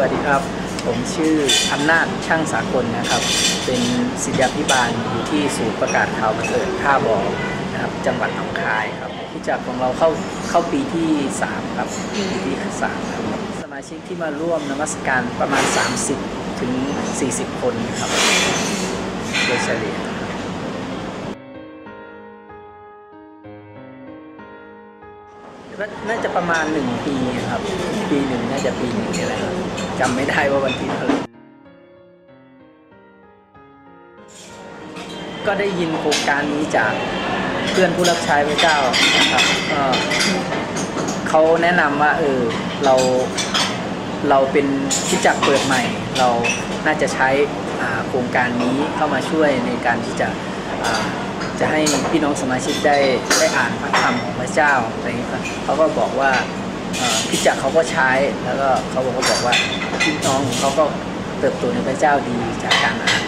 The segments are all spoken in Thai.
วัสดีครับ ผมชื่ออำนาจช่างสากลนะครับ เป็นศิษยาพิบาลอยู่ที่ศูนย์ประกาศข่าวบันเทิงท่าบอนะครับ จังหวัดหนองคายครับที่จากของเราเข้าเข้าปีที่3ครับปีที่สามครับสมาชิกที่มาร่วมนมัสการประมาณ 30 ถึง 40 คนครับโดยเฉลี่ย น่าจะประมาณหนึ่งปีครับ ปีหนึ่งน่าจะปีหนึ่งนี่แหละครับจำไม่ได้ว่าวันที่เท่าไหร่ก็ได้ยินโครงการนี้จากเพื่อนผู้รับใช้พระเจ้านะครับก็เขาแนะนำว่าเออเราเราเป็นคริดจักเปิดใหม่ เราน่าจะใช้โครงการนี้เข้ามาช่วยในการที่จะ จะให้พี่น้องสมาชิกได้ได้อ่านพระธรรมของพระเจ้าอะไรอย่างเงี้ยครับเขาก็บอกว่าพิจักรเขาก็ใช้แล้วก็เขาบอกก็บอกว่าพี่น้องของเขาก็เติบโตในพระเจ้าดีจากการอ่าน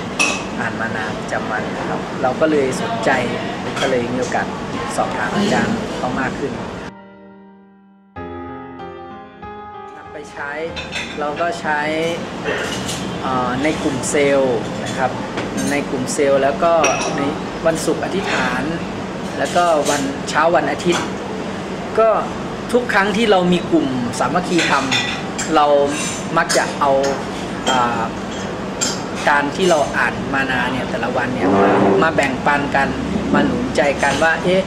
อ่านมานานจำมันนะครับ เราก็เลยสนใจก็เลยมีโอกาสสอบถามอาจารย์เขามากขึ้น ไปใช้ เราก็ใช้ในกลุ่มเซลล์นะครับในกลุ่มเซลล์แล้วก็ในวันศุกร์อธิษฐาน แล้วก็วันเช้าวันอาทิตย์ ก็ทุกครั้งที่เรามีกลุ่มสามัคคีธรรม เรามักจะเอาอาการที่เราอ่านมานาเนี่ยแต่ละวันเนี่ยมาแบ่งปันกันมาหนุนใจกันว่าเอ๊ะ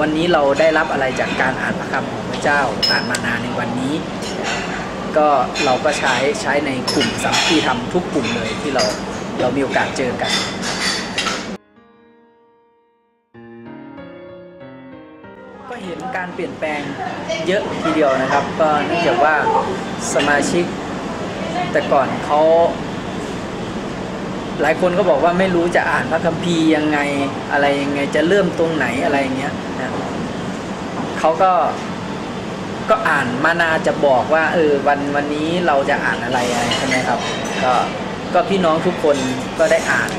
วันนี้เราได้รับอะไรจากการอ่านพระคำของพระเจ้าอ่านมานาในวันนี้ ก็เราก็ใช้ใช้ในกลุ่มสามัคคีธรรมทุกกลุ่มเลยที่เราเรามีโอกาสเจอกันก็เห็นการเปลี่ยนแปลงเยอะทีเดียวนะครับก็เนื่องจากว่าสมาชิก แต่ก่อนเขาหลายคนก็บอกว่าไม่รู้จะอ่านพระคัมภีร์ยังไงอะไรยังไงจะเริ่มตรงไหนอะไรอย่างเงี้ยนะเขาก็ ก็อ่านมานาจะบอกว่าเออวันวันนี้เราจะอ่านอะไรอะไรใช่ไหมครับ ก็ก็พี่น้องทุกคนก็ได้อ่าน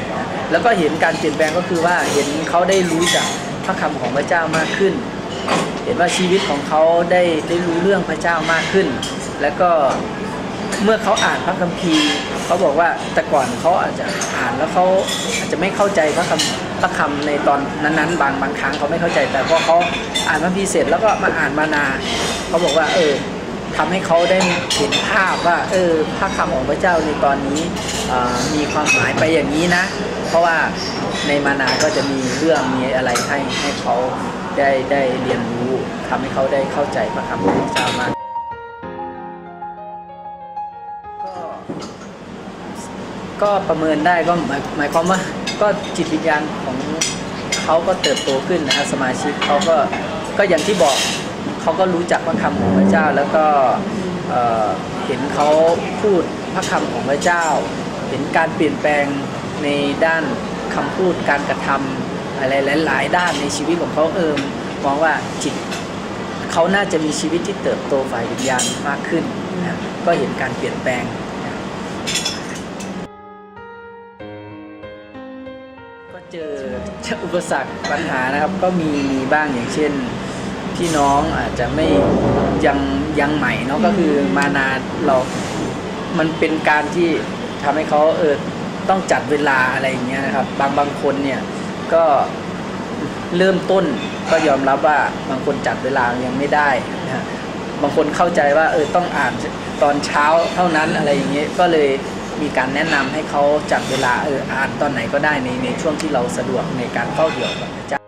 แล้วก็เห็นการเปลี่ยนแปลงก็คือว่าเห็นเขาได้รู้จากพระคำของพระเจ้ามากขึ้น เห็นว่าชีวิตของเขาได้ได้รู้เรื่องพระเจ้ามากขึ้น แล้วก็เมื่อเขาอ่านพระคัมภีร์เขาบอกว่าแต่ก่อนเขาอาจจะอ่านแล้วเขาอาจจะไม่เข้าใจพระคำพระคำในตอนนั้นๆ บางบางครั้งเขาไม่เข้าใจ แต่พอเขาอ่านพระคัมภีร์เสร็จแล้วก็มาอ่านมานา เขาบอกว่า เออทำให้เขาได้เห็นภาพว่า เออพระคำของพระเจ้าในตอนนี้มีความหมายไปอย่างนี้นะ เพราะว่าในมานาก็จะมีเรื่องมีอะไรให้ให้เขาได้ได้เรียนรู้ทำให้เขาได้เข้าใจพระคำของพระเจ้ามากก็ก็ประเมินได้ก็หมายหมายความว่าก็จิตวิญญาณของเขาก็เติบโตขึ้นนะครับสมาชิกเขาก็ก็อย่างที่บอก เขาก็รู้จักพระคำของพระเจ้า แล้วก็เห็นเขาพูดพระคำของพระเจ้า เห็นการเปลี่ยนแปลงในด้านคำพูดการกระทำอะไรหลาย ๆ ด้านในชีวิตของเขาเอิมมองว่าจิตเขาน่าจะมีชีวิตที่เติบโตฝ่ายวิญญาณมากขึ้นนะก็เห็นการเปลี่ยนแปลงนะก็เจออุปสรรคปัญหานะครับ ก็มีมีบ้างอย่างเช่น พี่น้องอาจจะไม่ยังยังใหม่เนาะก็คือมานานเรามันเป็นการที่ทำให้เขาเออต้องจัดเวลาอะไรอย่างเงี้ยนะครับ บางบางคนเนี่ยก็เริ่มต้นก็ยอมรับว่าบางคนจัดเวลายังไม่ได้นะฮะบางคนเข้าใจว่าเออต้องอ่านตอนเช้าเท่านั้นอะไรอย่างเงี้ยก็เลยมีการแนะนำให้เขาจัดเวลาเอออ่านตอนไหนก็ได้ในในช่วงที่เราสะดวกในการเข้าเดี่ยวกับพระเจ้า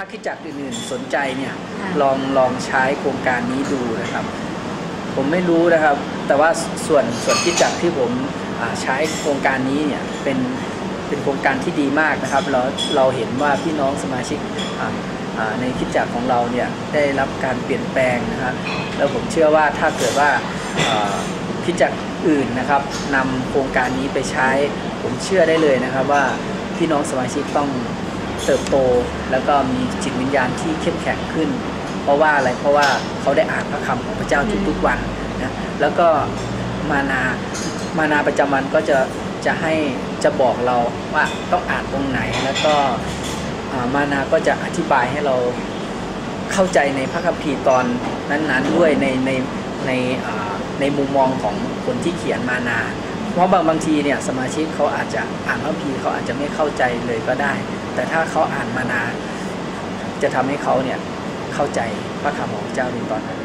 ถ้าคิดจักรอื่นๆ สนใจเนี่ยค่ะลองลองใช้โครงการนี้ดูนะครับ ผมไม่รู้นะครับ แต่ว่าส่วนส่วนคิดจักรที่ผมอ่าใช้โครงการนี้เนี่ยเป็นเป็นโครงการที่ดีมากนะครับเราเราเห็นว่าพี่น้องสมาชิกอ่าอ่าในคิดจักรของเราเนี่ยได้รับการเปลี่ยนแปลงนะครับแล้วผมเชื่อว่าถ้าเกิดว่าอ่าคิดจักรอื่นนะครับนำโครงการนี้ไปใช้ ผมเชื่อได้เลยนะครับว่าพี่น้องสมาชิกต้อง เติบโต แล้วก็มีจิตวิญญาณที่เข้มแข็งขึ้น เพราะว่าอะไรเพราะว่าเขาได้อ่านพระคำของพระเจ้าทุกๆวันนะแล้วก็มานามานาประจำวันก็จะจะให้จะบอกเราว่าต้องอ่านตรงไหนแล้วก็มานาก็จะอธิบายให้เราเข้าใจในพระคัมภีร์ตอนนั้นๆด้วยในในในในมุมมองของคนที่เขียนมานา เพราะบางบางทีเนี่ยสมาชิกเขาอาจจะอ่านพระคัมภีร์เขาอาจจะไม่เข้าใจเลยก็ได้ แต่ถ้าเขาอ่านมานา จะทำให้เขาเนี่ยเข้าใจพระคำของพระเจ้าในตอนนั้น